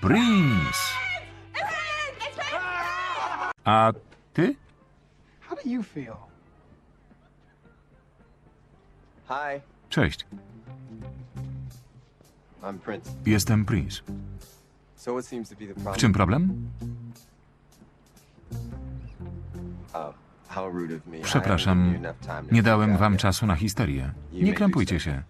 Prince! A ty? How do you feel? Hi, Cześć, I'm Prince. jestem Prince. So what seems to be the W problem? czym problem? Oh, how rude of me. I haven't Przepraszam, given you enough time to nie dałem out wam yet. czasu na histerię. Nie krępujcie się.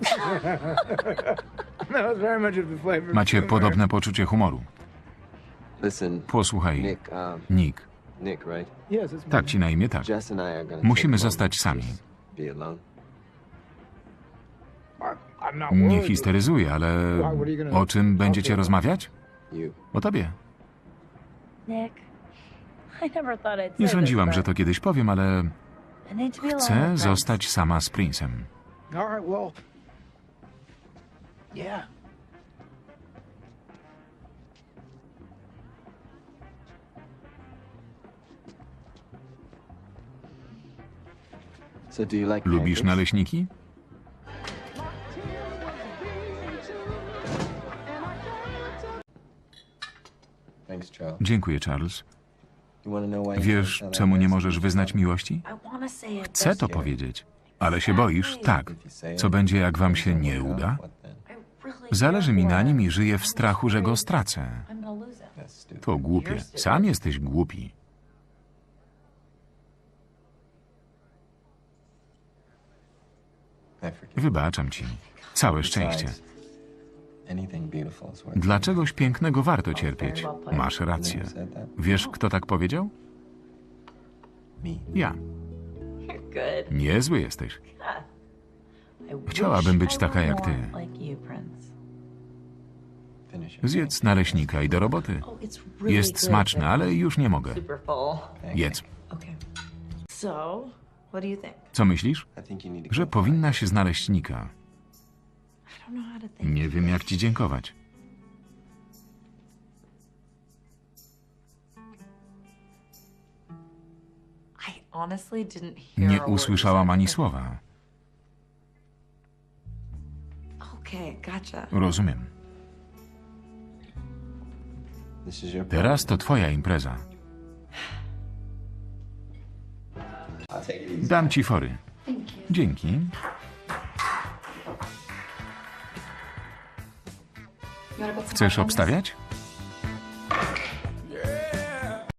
was very much of the flavor. of Macie humor. podobne poczucie humoru. Posłuchaj, Nick, um, Tak ci na imię, tak. Musimy zostać sami. Nie histeryzuję, ale o czym będziecie rozmawiać? O tobie. Nie sądziłam, że to kiedyś powiem, ale chcę zostać sama z Princem. All right, Dziękuję, Charles. Wiesz, czemu nie możesz wyznać miłości? Chcę to powiedzieć, ale się boisz? Tak. Co będzie, jak wam się nie uda? Zależy mi na nim i żyję w strachu, że go stracę. To głupie. Sam jesteś głupi. Wybaczam ci. Całe szczęście. Dla czegoś pięknego warto cierpieć. Masz rację. Wiesz, kto tak powiedział? Ja. Niezły jesteś. Chciałabym być taka jak ty. Zjedz naleśnika i do roboty. Oh, Jest smaczny, but ale już nie mogę. Jedz. Co myślisz? Że powinna się znaleźć Nika. Nie wiem, jak ci dziękować. I honestly didn't hear Nie a word you usłyszałam ani słowa. Rozumiem. This is your Teraz to twoja impreza. Dam ci fory. Dzięki. Chcesz obstawiać?